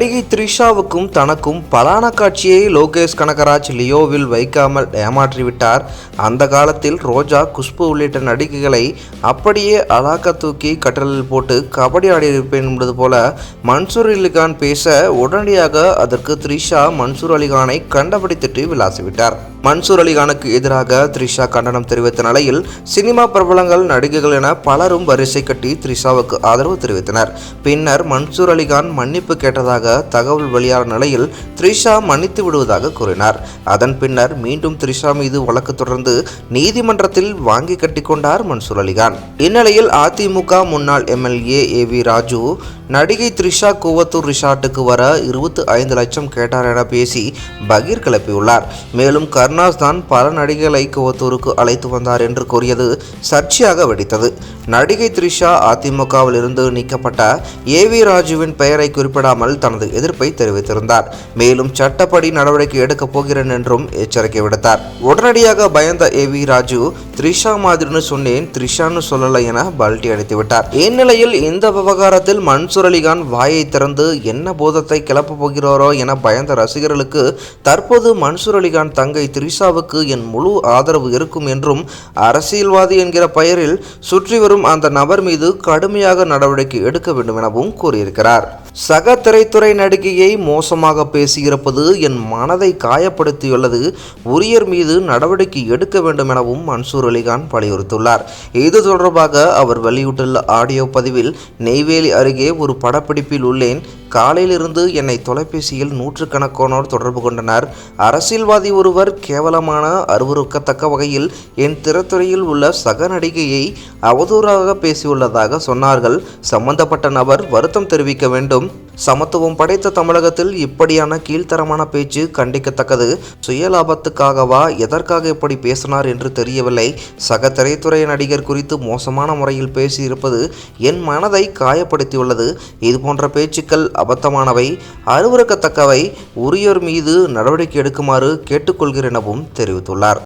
நடிகை த்ரிஷாவுக்கும் தனக்கும் பலான காட்சியை லோகேஷ் கனகராஜ் லியோவில் வைக்காமல் ஏமாற்றிவிட்டார். அந்த காலத்தில் ரோஜா குஷ்பு உள்ளிட்ட நடிகைகளை அப்படியே அலாக்க தூக்கி கட்டலில் போட்டு கபடி ஆடியிருப்பேன் என்பது போல மன்சூர் அலிகான் பேச உடனடியாக அதற்கு த்ரிஷா மன்சூர் அலிகானை கண்டபடி திட்டி விளாசிவிட்டார். மன்சூர் அலிகானுக்கு எதிராக த்ரிஷா கண்டனம் தெரிவித்த நிலையில் சினிமா பிரபலங்கள் நடிகைகள் என பலரும் வரிசை கட்டி த்ரிஷாவுக்கு ஆதரவு தெரிவித்தனர். பின்னர் மன்சூர் அலிகான் மன்னிப்பு கேட்டதாக தகவல் வெளியான நிலையில் த்ரிஷா மன்னித்து விடுவதாக கூறினார். அதன் பின்னர் மீண்டும் த்ரிஷா மீது வழக்கு தொடர்ந்து நீதிமன்றத்தில் வாங்கி கட்டிக்கொண்டார் மன்சூர் அலிகான். இந்நிலையில் அதிமுக முன்னாள் எம்எல்ஏ ஏ வி ராஜு நடிகை த்ரிஷா கூவத்தூர் ரிஷார்ட்டுக்கு வர இருபத்தி ஐந்து லட்சம் கேட்டார் என பேசி பகீர் கிளப்பியுள்ளார். மேலும் கருணாஸ் தான் பல நடிகைகளை கூவத்தூருக்கு அழைத்து வந்தார் என்று கூறியது சர்ச்சையாக வெடித்தது. நடிகை த்ரிஷா அதிமுகவில் இருந்து நீக்கப்பட்ட ஏ வி ராஜுவின் பெயரை குறிப்பிடாமல் தனது எதிர்ப்பை தெரிவித்திருந்தார். மேலும் சட்டப்படி நடவடிக்கை எடுக்கப் போகிறேன் என்றும் எச்சரிக்கை விடுத்தார். உடனடியாக பயந்த ஏ வி ராஜு த்ரிஷா மாதிரின்னு சொன்னேன். த்ரிஷான்னு சொல்லலை என பல்டி அடித்து விட்டார் இந்நிலையில் இந்த விவகாரத்தில் மன்சூர் அலிகான் வாயை திறந்து என்ன போதத்தை கிளப்ப போகிறாரோ என பயந்த ரசிகர்களுக்கு தற்போது மன்சூர் அலிகான் தங்கை த்ரிஷாவுக்கு என் முழு ஆதரவு இருக்கும் என்றும் அரசியல்வாதி என்கிற பெயரில் சுற்றி வரும் அந்த நபர் மீது கடுமையாக நடவடிக்கை எடுக்க வேண்டும் எனவும் கூறியிருக்கிறார். சக திரைத்துறை நடிகையை மோசமாக பேசியிருப்பது என் மனதை காயப்படுத்தியுள்ளது. உரியர் மீது நடவடிக்கை எடுக்க வேண்டும் எனவும் மன்சூர் அலிகான் வலியுறுத்தியுள்ளார் இது தொடர்பாக அவர் வெளியிட்டுள்ள ஆடியோ பதிவில் நெய்வேலி அருகே ஒரு படப்பிடிப்பில் உள்ளேன் காலையிலிருந்து என்னை தொலைபேசியில் நூற்றுக்கணக்கானோர் தொடர்பு கொண்டனர். அரசியல்வாதி ஒருவர் கேவலமான அருவறுக்கத்தக்க வகையில் என் திறத்துறையில் உள்ள சக நடிகையை அவதூறாக பேசியுள்ளதாக சொன்னார்கள். சம்பந்தப்பட்ட நபர் வருத்தம் தெரிவிக்க வேண்டும். சமத்துவம் படைத்த தமிழகத்தில் இப்படியான கீழ்த்தரமான பேச்சு கண்டிக்கத்தக்கது. சுயலாபத்துக்காகவா? எதற்காக இப்படி பேசினார் என்று தெரியவில்லை. சக திரைத்துறை நடிகர் குறித்து மோசமான முறையில் பேசியிருப்பது என் மனதை காயப்படுத்தியுள்ளது. இதுபோன்ற பேச்சுக்கள் அபத்தமானவை. அருவறுக்கத்தக்கவை உரியோர் மீது நடவடிக்கை எடுக்குமாறு கேட்டுக்கொள்கிறேன் எனவும் தெரிவித்துள்ளார்.